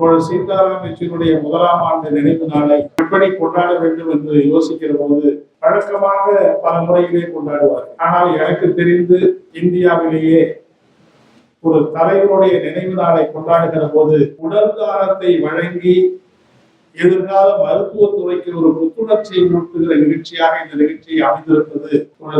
இப்பொழுது சீதாராம் யெச்சூரியுடைய முதலாம் ஆண்டு நினைவு நாளை எப்படி கொண்டாட வேண்டும் என்று யோசிக்கிற போது வழக்கமாக பல முறையிலே கொண்டாடுவார் ஆனால் எனக்கு தெரிந்து இந்தியாவிலேயே ஒரு தலைவருடைய நினைவு நாளை கொண்டாடுகிற போது உடல் தானத்தை வழங்கி எதிர்கால மருத்துவத்துறைக்கு ஒரு புத்துணர்ச்சியை ஊட்டுகிற நிகழ்ச்சியாக இந்த நிகழ்ச்சியை அமைந்திருப்பது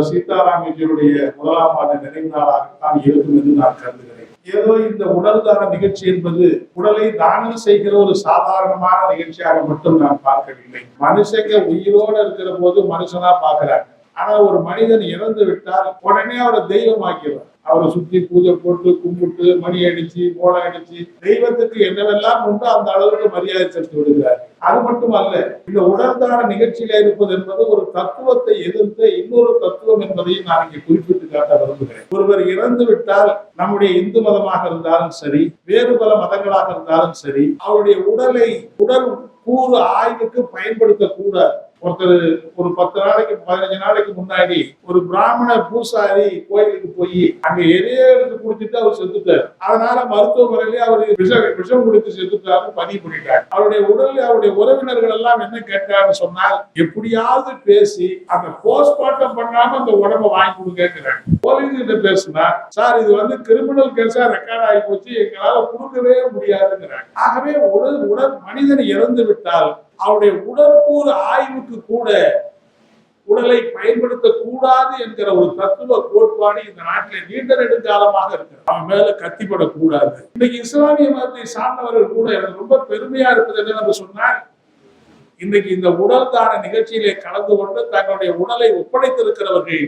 சீதாராமஜியுடைய முதலாம் ஆண்டு நினைவு நாளாகத்தான் இருக்கும் என்று நான் கருதுகிறேன். ஏதோ இந்த உடல் தான நிகழ்ச்சி என்பது உடலை தானம் செய்கிற ஒரு சாதாரணமான நிகழ்ச்சியாக மட்டும் நான் பார்க்கவில்லை. மனுஷங்க உயிரோடு இருக்கிற போது மனுஷனா பார்க்கிறாங்க. ஆனா ஒரு மனிதன் இறந்து விட்டால் உடனே அவரை தெய்வமாக்கிறார் அவரை சுத்தி பூஜை போட்டு கும்பிட்டு மணி அடிச்சு கோலம் அடிச்சு தெய்வத்துக்கு என்னவெல்லாம் உண்டு அந்த அளவுக்கு மரியாதை செலுத்தி விடுகிறார். அது மட்டுமல்ல இந்த உடல்தான நிகழ்ச்சியில இருப்பது என்பது ஒரு தத்துவத்தை எதிர்த்து இன்னொரு தத்துவம் என்பதையும் நான் இங்கே குறிப்பிட்டு காட்ட விரும்புகிறேன். ஒருவர் இறந்து விட்டால் நம்முடைய இந்து மதமாக இருந்தாலும் சரி வேறு பல மதங்களாக இருந்தாலும் சரி அவருடைய உடலை உடல் கூறு ஆய்வுக்கு பயன்படுத்தக்கூடாது. ஒருத்தர் ஒரு பத்து நாளைக்கு பதினஞ்சு நாளைக்கு முன்னாடி ஒரு பிராமண பூசாரி கோயிலுக்கு போய் அங்க எதையோ எடுத்து குடிச்சிட்டு அவர் செத்துட்டார். அதனால மருத்துவமனையிலே அவர் விஷம் விஷம் குடித்து செத்துட்டாரு பதிவு பண்ணிட்டார். அவருடைய உடலில் அவருடைய உறவினர்கள் எல்லாம் என்ன கேட்கிறான்னு சொன்னால் எப்படியாவது பேசி அந்த போஸ்ட்மார்ட்டம் பண்ணாம அந்த உடம்ப வாங்கி கொடுங்கிறாங்க போலீஸ் கிட்ட பேசுனா சார் இது வந்து கிரிமினல் கேஸா ரெக்கார்ட் ஆகி போச்சு எங்களால கொடுக்கவே முடியாதுங்கிறாங்க ஆகவே உடல் உடல் மனிதன் இறந்து விட்டால் அவருடைய உடற்கூறு ஆய்வுக்கு கூட உடலை பயன்படுத்தக்கூடாது என்கிற ஒரு தத்துவ கோட்பாடு இந்த நாட்டில் நீண்ட நெடுங்காலமாக இருக்கு அவன் மேல கத்திப்படக்கூடாது. இன்னைக்கு இஸ்லாமிய மதத்தை சார்ந்தவர்கள் கூட எனக்கு ரொம்ப பெருமையா இருப்பது என்னவென்று சொன்னால் இன்னைக்கு இந்த உடல் தான நிகழ்ச்சியிலே கலந்து கொண்டு தங்களுடைய உடலை ஒப்படைத்திருக்கிறவர்கள்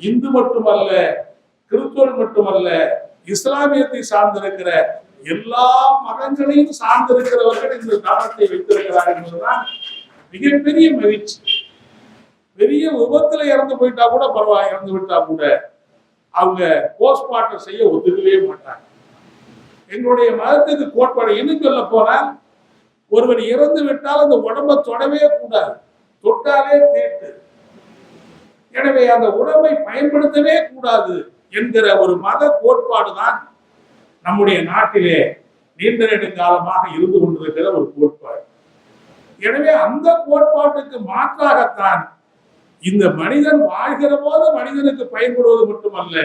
இந்து மட்டுமல்ல கிறிஸ்துவன் மட்டுமல்ல இஸ்லாமியத்தை சார்ந்திருக்கிற எல்லா மதங்களையும் சார்ந்திருக்கிறவர்கள் இந்த தானத்தை வைத்திருக்கிறார் என்பதுதான் மிகப்பெரிய மகிழ்ச்சி. பெரிய விபத்துல இறந்து போயிட்டா கூட பரவாயில்ல இறந்து விட்டா கூட அவங்க போஸ்ட்மார்ட்டம் செய்ய ஒத்துக்கவே மாட்டாங்க. எங்களுடைய மதத்துக்கு கோட்பாடு என்ன சொல்ல போனால் ஒருவர் இறந்து விட்டால் அந்த உடம்ப தொடவே கூடாது. தொட்டாலே தேட்டு. எனவே அந்த உடம்பை பயன்படுத்தவே கூடாது என்கிற ஒரு மத கோட்பாடு தான் நம்முடைய நாட்டிலே நீண்ட நெடுங்காலமாக இருந்து கொண்டிருக்கிற ஒரு கோட்பாடு. எனவே அந்த கோட்பாட்டுக்கு மாற்றாகத்தான் இந்த மனிதன் வாழ்கிற போது மனிதனுக்கு பயன்படுவது மட்டுமல்ல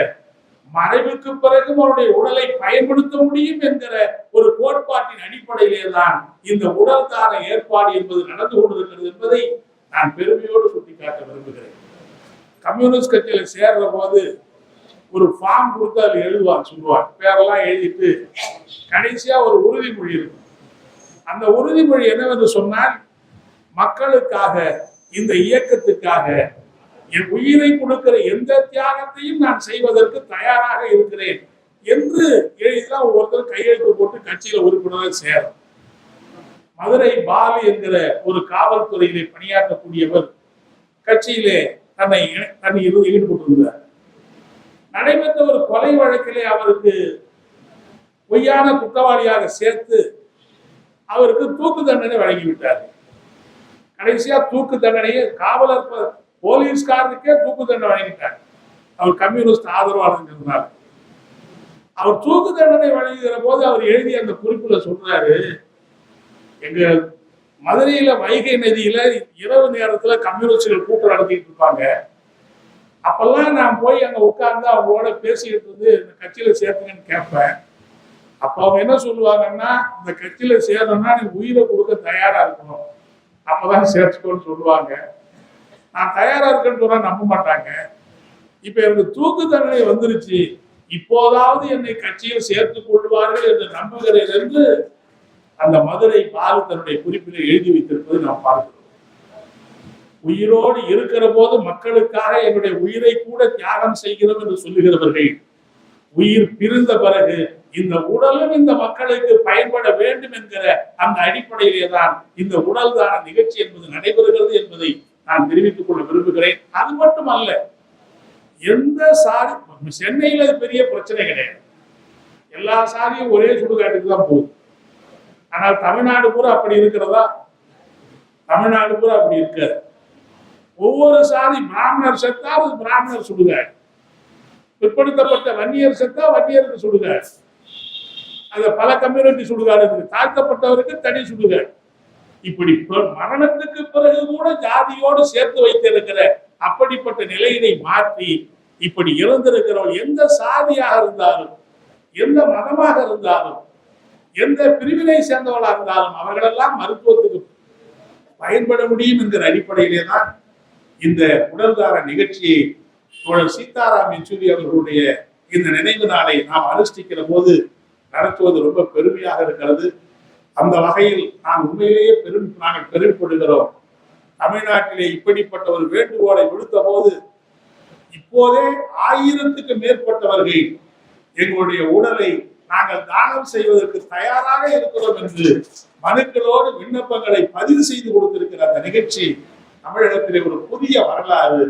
மறைவுக்கு பிறகும் அவருடைய உடலை பயன்படுத்த முடியும் என்கிற ஒரு கோட்பாட்டின் அடிப்படையிலே தான் இந்த உடல் தான ஏற்பாடு என்பது நடந்து கொண்டிருக்கிறது என்பதை நான் பெருமையோடு சுட்டிக்காட்ட விரும்புகிறேன். கம்யூனிஸ்ட் கட்சியில சேர்ற போது ஒரு ஃபார்ம் கொடுத்து அதில் எழுதுவார் சொல்லுவார். பேரெல்லாம் எழுதிட்டு கடைசியா ஒரு உறுதிமொழி இருக்கும். அந்த உறுதிமொழி என்னவென்று சொன்னால் மக்களுக்காக இந்த இயக்கத்துக்காக என் உயிரை கொடுக்கிற எந்த தியாகத்தையும் நான் செய்வதற்கு தயாராக இருக்கிறேன் என்று எழுதிதான் ஒவ்வொருத்தர் கையெழுத்து போட்டு கட்சியில உறுப்பினராக சேரும். மதுரை பாலு என்கிற ஒரு காவல்துறையிலே பணியாற்றக்கூடியவர் கட்சியிலே தன்னை தன்னை ஈடுபட்டிருந்தார். நடைபெற்ற ஒரு கொலை வழக்கிலே அவருக்கு பொய்யான குற்றவாளியாக சேர்த்து அவருக்கு தூக்கு தண்டனை வழங்கிவிட்டார். கடைசியா தூக்கு தண்டனையை காவலர் ப- போலீஸ்காரருக்கே தூக்கு தண்டனை வழங்கிட்டார். அவர் கம்யூனிஸ்ட் ஆதரவாளர் அவர் தூக்கு தண்டனை வழங்குகிற போது அவர் எழுதிய அந்த குறிப்புல சொல்றாரு எங்க மதுரையில வைகை நதியில இரவு நேரத்துல கம்யூனிஸ்டுகள் கூட்டம் நடத்திட்டு இருப்பாங்க. அப்பெல்லாம் நான் போய் அங்கே உட்கார்ந்து அவங்களோட பேசிக்கிட்டு வந்து இந்த கட்சியில் சேர்த்துங்கன்னு கேட்பேன். அப்போ அவங்க என்ன சொல்லுவாங்கன்னா இந்த கட்சியில் சேரணும்னா நீ உயிரை கொடுக்க தயாராக இருக்கணும். அப்போதான் சேர்த்துக்கோன்னு சொல்லுவாங்க. நான் தயாராக இருக்கேன்னு சொன்னால் நம்ப மாட்டாங்க. இப்போ எனக்கு தூக்கு தண்டனை வந்துருச்சு. இப்போதாவது என்னை கட்சியில் சேர்த்து கொள்வார்கள் என்று நம்புகிறதிலிருந்து அந்த மதுரை பாலு தன்னுடைய குறிப்பில் எழுதி வைத்திருப்பது நாம் பார்க்கிறோம் உயிரோடு இருக்கிற போது மக்களுக்காக என்னுடைய உயிரை கூட தியாகம் செய்கிறோம் என்று சொல்லுகிறவர்கள். உயிர் பிரிந்த பிறகு இந்த உடலும் இந்த மக்களுக்கு பயன்பட வேண்டும் என்கிற அந்த அடிப்படையிலே தான் இந்த உடல் தான நிகழ்ச்சி என்பது நடைபெறுகிறது என்பதை நான் தெரிவித்துக் கொள்ள விரும்புகிறேன். அது மட்டுமல்ல எந்த சாதி சென்னையில அது பெரிய பிரச்சனை கிடையாது. எல்லா சாதியும் ஒரே சுடுகாட்டுக்கு தான் போகுது. ஆனால் தமிழ்நாடு பூரா அப்படி இருக்கிறதா? தமிழ்நாடு பூரா அப்படி இருக்காது. ஒவ்வொரு சாதி பிராமணர் செத்தா அது பிராமணர் சுடுக பிற்படுத்தப்பட்ட வன்னியர் செத்தா வன்னியருக்கு சுடுக அத பல கம்யூனிட்டி சுடுகாடு இருக்கு தாழ்த்தப்பட்டவருக்கு தனி சுடுக இப்படி மரணத்துக்கு பிறகு கூட ஜாதியோடு சேர்த்து வைத்திருக்கிற அப்படிப்பட்ட நிலையினை மாற்றி இப்படி இறந்திருக்கிறவர்கள் எந்த சாதியாக இருந்தாலும் எந்த மதமாக இருந்தாலும் எந்த பிரிவினை சேர்ந்தவர்களாக இருந்தாலும் அவர்களெல்லாம் மருத்துவத்துக்கு பயன்பட முடியும் என்கிற அடிப்படையிலே தான் இந்த உடல்தார நிகழ்ச்சியை தோழர் சீதாராம் யெச்சூரி அவர்களுடைய இந்த நினைவு நாளை நாம் அனுஷ்டிக்கிற போது நடத்துவது ரொம்ப பெருமையாக இருக்கிறது. அந்த வகையில் நான் உண்மையிலேயே பெரும் நாங்கள் பெருமைப்படுகிறோம். தமிழ்நாட்டிலே இப்படிப்பட்ட ஒரு வேண்டுகோளை விடுத்த போது இப்போதே ஆயிரத்துக்கு மேற்பட்டவர்கள் எங்களுடைய உடலை நாங்கள் தானம் செய்வதற்கு தயாராக இருக்கிறோம் என்று மனுக்களோடு விண்ணப்பங்களை பதிவு செய்து கொடுத்திருக்கிற அந்த நிகழ்ச்சி தமிழகத்திலே ஒரு புதிய வரலாறு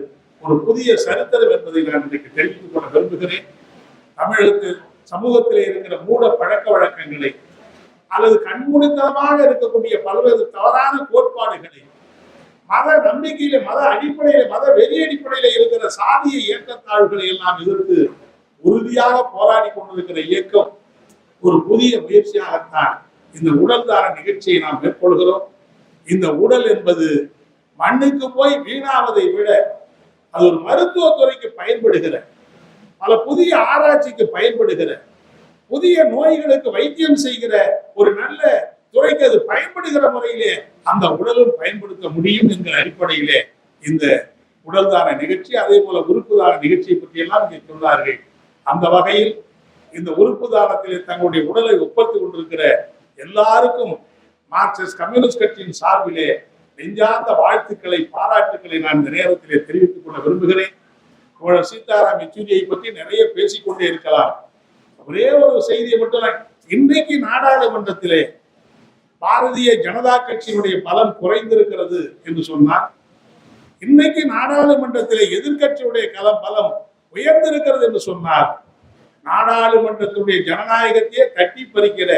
ஒரு புதிய சரித்திரம் என்பதை நான் இன்றைக்கு தெரிவித்துக் கொள்ள விரும்புகிறேன். தமிழகத்தில் சமூகத்திலே இருக்கிற மூட பழக்க வழக்கங்களை அல்லது கண்மூடித்தனமாக இருக்கக்கூடிய பல்வேறு தவறான கோட்பாடுகளை மத நம்பிக்கையில மத அடிப்படையில மத வெறி அடிப்படையில இருக்கிற சாதிய இயக்கத்தாழ்வுகளை எல்லாம் எதிர்த்து உறுதியாக போராடி கொண்டிருக்கிற இயக்கம் ஒரு புதிய முயற்சியாகத்தான் இந்த உடல் தார நிகழ்ச்சியை நாம் மேற்கொள்கிறோம். இந்த உடல் என்பது மண்ணுக்கு போய் வீணாவதை விட அது ஒரு மருத்துவத்துறைக்கு பயன்படுகிற பல புதிய ஆராய்ச்சிக்கு பயன்படுகிற புதிய நோய்களுக்கு வைத்தியம் செய்கிற ஒரு நல்ல துறைக்கு அது பயன்படுகிற முறையிலே அந்த உடலும் பயன்படுத்த முடியும் என்கிற அடிப்படையிலே இந்த உடல்தான நிகழ்ச்சி அதே போல உறுப்பு தான நிகழ்ச்சியை பற்றி எல்லாம் இங்கே சொன்னார்கள். அந்த வகையில் இந்த உறுப்பு தானத்திலே தங்களுடைய உடலை ஒப்படைத்துக் கொண்டிருக்கிற எல்லாருக்கும் மார்க்சிஸ்ட் கம்யூனிஸ்ட் கட்சியின் சார்பிலே நெஞ்சார்ந்த வாழ்த்துக்களை பாராட்டுக்களை நான் இந்த நேரத்திலே தெரிவித்துக் கொள்ள விரும்புகிறேன். தோழர் சீதாராம் யெச்சூரியை பற்றி நிறைய பேசிக்கொண்டே இருக்கலாம். ஒரே ஒரு செய்தியை மட்டும் இன்றைக்கு நாடாளுமன்றத்திலே பாரதிய ஜனதா கட்சியினுடைய பலம் குறைந்திருக்கிறது என்று சொன்னார் இன்னைக்கு நாடாளுமன்றத்திலே எதிர்கட்சியுடைய கலம் பலம் உயர்ந்திருக்கிறது என்று சொன்னார் நாடாளுமன்றத்தினுடைய ஜனநாயகத்தையே கட்டி பறிக்கிற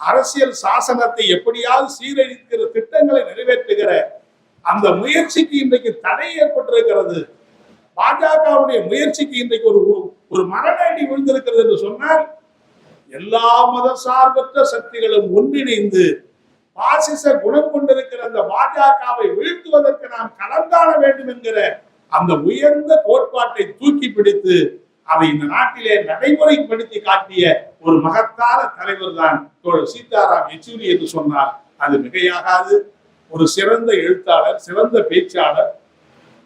அரசியல் சாசனத்தை எப்படியாவது சீரழிக்கிற திட்டங்களை நிறைவேற்றுகிற அந்த முயற்சிக்கு இன்றைக்கு தடை ஏற்பட்டிருக்கிறது. பாஜகவுடைய முயற்சிக்கு இன்றைக்கு ஒரு ஒரு மரண விழுந்திருக்கிறது என்று சொன்னால் எல்லா மத சார்பற்ற சக்திகளும் ஒன்றிணைந்து பாசிச குணம் கொண்டிருக்கிற அந்த பாஜகவை வீழ்த்துவதற்கு நாம் கலந்தாட வேண்டும் என்கிற அந்த உயர்ந்த கோட்பாட்டை தூக்கி பிடித்து அதை இந்த நாட்டிலே நடைமுறைப்படுத்தி காட்டிய ஒரு மகத்தான தலைவர் தான் தோழர் சீதாராம் யெச்சூரி என்று சொன்னால் அது மிகையாகாது. ஒரு சிறந்த எழுத்தாளர் சிறந்த பேச்சாளர்.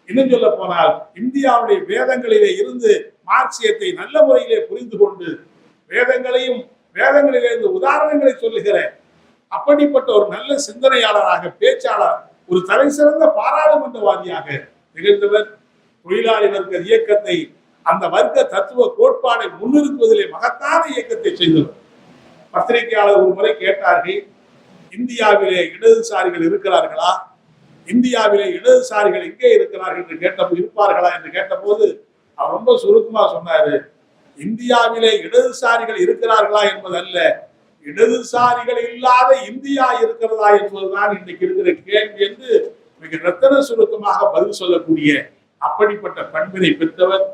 இன்னும் சொல்ல போனால் இந்தியாவுடைய வேதங்களிலே இருந்து மார்க்சியத்தை நல்ல முறையிலே புரிந்து கொண்டு வேதங்களையும் வேதங்களிலிருந்து உதாரணங்களை சொல்லுகிற அப்படிப்பட்ட ஒரு நல்ல சிந்தனையாளராக பேச்சாளர் ஒரு தலை சிறந்த பாராளுமன்றவாதியாக நிகழ்ந்தவர் தொழிலாளி வர்க்க இயக்கத்தை அந்த வர்க்க தத்துவ கோட்பாடை முன்னிறுத்துவதிலே மகத்தான இயக்கத்தை செய்தவர். பத்திரிகையாளர் ஒரு முறை கேட்டார்கள் இந்தியாவிலே இடதுசாரிகள் இருக்கிறார்களா? இந்தியாவிலே இடதுசாரிகள் எங்கே இருக்கிறார்கள்? என்று கேட்ட இருப்பார்களா? என்று கேட்டபோது அவர் ரொம்ப சுருக்கமா சொன்னாரு இந்தியாவிலே இடதுசாரிகள் இருக்கிறார்களா என்பதல்ல இடதுசாரிகள் இல்லாத இந்தியா இருக்கிறதா என்பதுதான் இன்னைக்கு இருக்கிற கேள்வி என்று மிக ரத்தன சுருக்கமாக பதில் சொல்லக்கூடிய அப்படிப்பட்ட பண்பினை பெற்றவர்.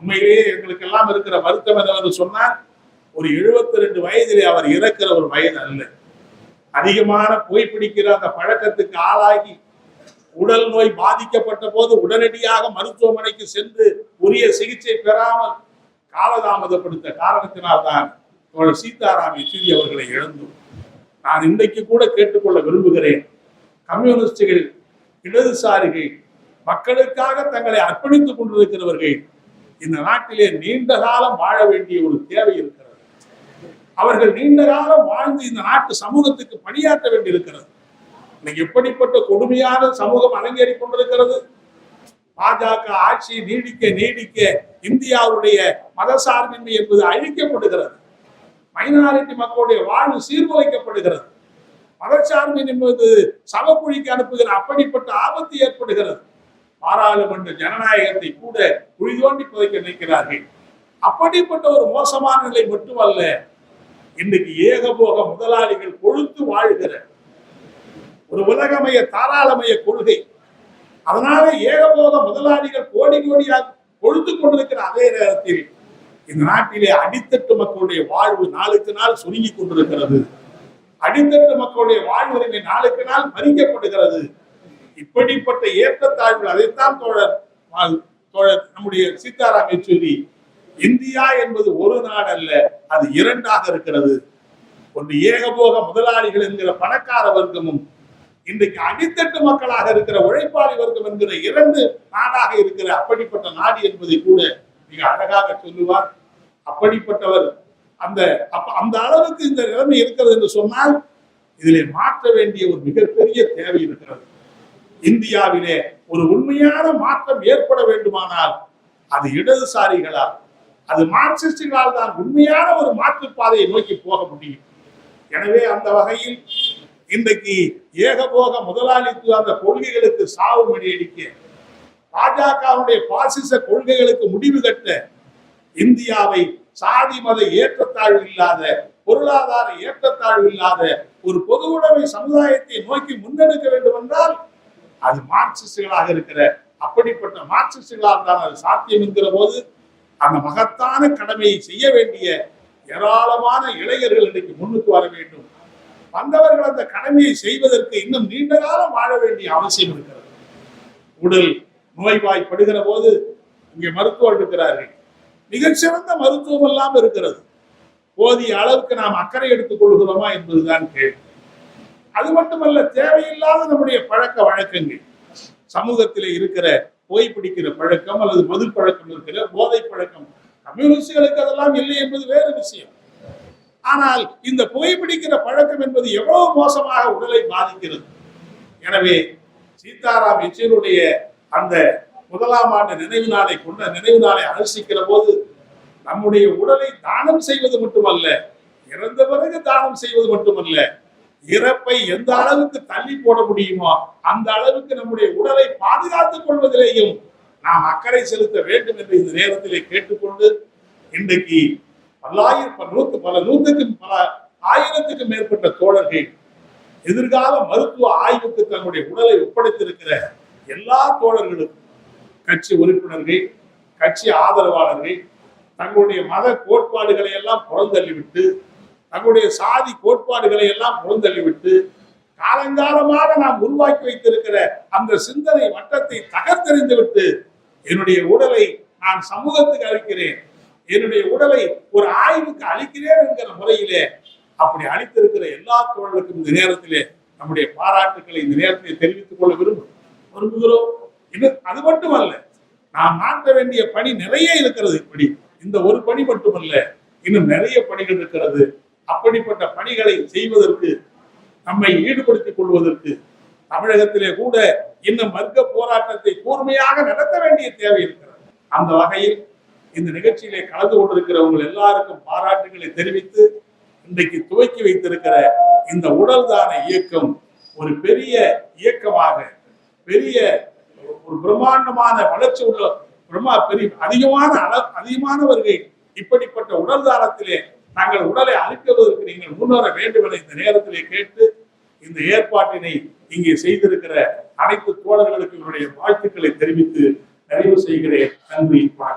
உண்மையிலேயே எங்களுக்கெல்லாம் இருக்கிற வருத்தம் என்னவென்று சொன்னால் ஒரு 72 ரெண்டு வயதிலே அவர் இறக்கிற ஒரு வயது அல்ல. அதிகமான புகைப்பிடிக்கிற அந்த பழக்கத்துக்கு ஆளாகி உடல் நோய் பாதிக்கப்பட்ட போது உடனடியாக மருத்துவமனைக்கு சென்று உரிய சிகிச்சை பெறாமல் காலதாமதப்படுத்த காரணத்தினால்தான் தோழர் சீதாராம் யெச்சூரி அவர்களை இழந்தோம். நான் இன்றைக்கு கூட கேட்டுக்கொள்ள விரும்புகிறேன் கம்யூனிஸ்டுகள் இடதுசாரிகள் மக்களுக்காக தங்களை அர்ப்பணித்துக் கொண்டிருக்கிறவர்கள் இந்த நாட்டிலே நீண்ட காலம் வாழ வேண்டிய ஒரு தேவை இருக்கிறது. அவர்கள் நீண்ட காலம் வாழ்ந்து இந்த நாட்டு சமூகத்துக்கு பணியாற்ற வேண்டியிருக்கிறது. இன்னைக்கு எப்படிப்பட்ட கொடுமையான சமூகம் அரங்கேறிக் கொண்டிருக்கிறது? பாஜக ஆட்சி நீடிக்க நீடிக்க இந்தியாவுடைய மதசார்பின்மை என்பது அழிக்கப்படுகிறது. மைனாரிட்டி மக்களுடைய வாழ்வு சீர்குலைக்கப்படுகிறது. மதச்சார்பின் என்பது சவக்குழிக்கு அனுப்புகிற அப்படிப்பட்ட ஆபத்து ஏற்படுகிறது. பாராளுமன்ற ஜனநாயகத்தை கூட குழிதோண்டி புதைக்க நினைக்கிறார்கள். அப்படிப்பட்ட ஒரு மோசமான நிலை மட்டுமல்ல இன்னைக்கு ஏகபோக முதலாளிகள் கொழுத்து வாழ்கிற ஒரு உலகமய தாராளமய கொள்கை. அதனால ஏகபோக முதலாளிகள் கோடி கோடியாக கொழுத்து கொண்டிருக்கிற அதே நேரத்தில் இந்த நாட்டிலே அடித்தட்டு மக்களுடைய வாழ்வு நாளுக்கு நாள் சுருங்கி கொண்டிருக்கிறது. அடித்தட்டு மக்களுடைய வாழ்வுரிமை நாளுக்கு நாள் மறிக்கப்படுகிறது இப்படிப்பட்ட ஏற்றத்தாழ்வுகள் அதைத்தான் தோழர் தோழர் நம்முடைய சீதாராம் யெச்சூரி இந்தியா என்பது ஒரு நாடு அல்ல அது இரண்டாக இருக்கிறது. ஒன்று ஏகபோக முதலாளிகள் என்கிற பணக்கார வர்க்கமும் இன்றைக்கு அடித்தட்டு மக்களாக இருக்கிற உழைப்பாளி வர்க்கம் என்கிற இரண்டு நாடாக இருக்கிற அப்படிப்பட்ட நாடு என்பதை கூட மிக அழகாக சொல்லுவார். அப்படிப்பட்டவர் அந்த அப்ப அந்த அளவுக்கு இந்த நிலைமை இருக்கிறது என்று சொன்னால் இதிலே மாற்ற வேண்டிய ஒரு மிகப்பெரிய தேவை இருக்கிறது. இந்தியாவிலே ஒரு உண்மையான மாற்றம் ஏற்பட வேண்டுமானால் அது இடதுசாரிகளால் அது மார்க்சிஸ்டுகளால் தான் உண்மையான ஒரு மாற்று பாதையை நோக்கி போக முடியும். எனவே அந்த வகையில் இன்றைக்கு ஏகபோக முதலாளித்துவ அந்த கொள்கைகளுக்கு சாவு மணியடிக்க பாஜகவுடைய பாசிச கொள்கைகளுக்கு முடிவு கட்ட இந்தியாவை சாதி மத ஏற்றத்தாழ்வு இல்லாத பொருளாதார ஏற்றத்தாழ்வு இல்லாத ஒரு பொது உடைமை சமுதாயத்தை நோக்கி முன்னெடுக்க வேண்டும் என்றால் அது மார்க்சிஸ்டுகளாக இருக்கிற அப்படிப்பட்ட மார்க்சிஸ்டுகளாக தான் அது சாத்தியம் என்கிற போது அந்த மகத்தான கடமையை செய்ய வேண்டிய ஏராளமான இளைஞர்கள் இன்றைக்கு முன்னுக்கு வர வேண்டும். வந்தவர்கள் அந்த கடமையை செய்வதற்கு இன்னும் நீண்ட காலம் வாழ வேண்டிய அவசியம் இருக்கிறது. உடல் நோய்வாய்ப்படுகிற போது இங்கே மருத்துவர் இருக்கிறார்கள். மிகச்சிறந்த மருத்துவம் எல்லாம் இருக்கிறது. போதிய அளவுக்கு நாம் அக்கறை எடுத்துக் கொள்கிறோமா என்பதுதான் கேள்வி. அது மட்டுமல்ல தேவையில்லாத நம்முடைய பழக்க வழக்கங்கள். சமூகத்தில் இருக்கிற புகைப்பிடிக்கிற பழக்கம் அல்லது மது பழக்கம் இருக்கிற போதை பழக்கம். கம்யூனிஸ்டுகளுக்கு அதெல்லாம் இல்லை என்பது வேறு விஷயம். ஆனால் இந்த புகைப்பிடிக்கிற பழக்கம் என்பது எவ்வளவு மோசமாக உடலை பாதிக்கிறது. எனவே சீதாராம் யெச்சூருடைய அந்த முதலாம் ஆண்டு நினைவு நாளை கொண்ட நினைவு நாளை அனுஷ்டிக்கிற போது நம்முடைய உடலை தானம் செய்வது மட்டுமல்ல இறந்த பிறகு தானம் செய்வது மட்டுமல்ல இறப்பை எந்த அளவுக்கு தள்ளி போட முடியுமோ அந்த அளவுக்கு நம்முடைய உடலை பாதுகாத்துக் கொள்வதிலேயும் நாம் அக்கறை செலுத்த வேண்டும் என்று இந்த நேரத்திலே கேட்டுக்கொண்டு இன்றைக்கு பல்லாயிரம் நூத்து பல நூற்றுக்கும் பல ஆயிரத்துக்கும் மேற்பட்ட தோழர்கள் எதிர்கால மருத்துவ ஆய்வுக்கு தங்களுடைய உடலை ஒப்படைத்திருக்கிற எல்லா தோழர்களுக்கும் கட்சி உறுப்பினர்கள் கட்சி ஆதரவாளர்கள் தங்களுடைய மத கோட்பாடுகளை எல்லாம் புறந்தள்ளிவிட்டு தங்களுடைய சாதி கோட்பாடுகளை எல்லாம் புறந்தள்ளிவிட்டு காலங்காலமாக நாம் உருவாக்கி வைத்திருக்கிற அந்த சிந்தனை வட்டத்தை தகர்த்தெறிந்து விட்டு என்னுடைய உடலை நான் சமூகத்துக்கு அளிக்கிறேன் என்னுடைய உடலை ஒரு ஆய்வுக்கு அளிக்கிறேன் என்கிற முறையிலே அப்படி அளித்திருக்கிற எல்லா தோழர்களுக்கும் இந்த நேரத்திலே நம்முடைய பாராட்டுக்களை இந்த நேரத்திலே தெரிவித்துக் கொள்ள விரும்பும் விரும்புகிறோம். இன்னும் அது மட்டுமல்ல நாம் மாற்ற வேண்டிய பணி நிறைய இருக்கிறது இப்படி. இந்த ஒரு பணி மட்டுமல்ல இன்னும் நிறைய பணிகள் இருக்கிறது. அப்படிப்பட்ட பணிகளை செய்வதற்கு நம்மை ஈடுபடுத்திக் கொள்வதற்கு தமிழகத்திலே கூட இன்னும் வர்க்க போராட்டத்தை கூர்மையாக நடத்த வேண்டிய தேவை இருக்கிறது. அந்த வகையில் இந்த நிகழ்ச்சியிலே கலந்து கொண்டிருக்கிறவங்க எல்லாருக்கும் பாராட்டுகளை தெரிவித்து இன்றைக்கு துவக்கி வைத்திருக்கிற இந்த உடல் தான இயக்கம் ஒரு பெரிய இயக்கமாக பெரிய ஒரு பிரம்மாண்டமான வளர்ச்சி உள்ள பிரம்மா பெரிய அதிகமான அள அதிகமானவர்கள் இப்படிப்பட்ட உடல் தானத்திலே நாங்கள் உடலை அழிக்குவதற்கு நீங்கள் முன்வர வேண்டும் என இந்த நேரத்திலே கேட்டு இந்த ஏற்பாட்டினை இங்கே செய்திருக்கிற அனைத்து தோழர்களுக்கு என்னுடைய வாழ்த்துக்களை தெரிவித்து நிறைவு செய்கிறேன். நன்றி வணக்கம்.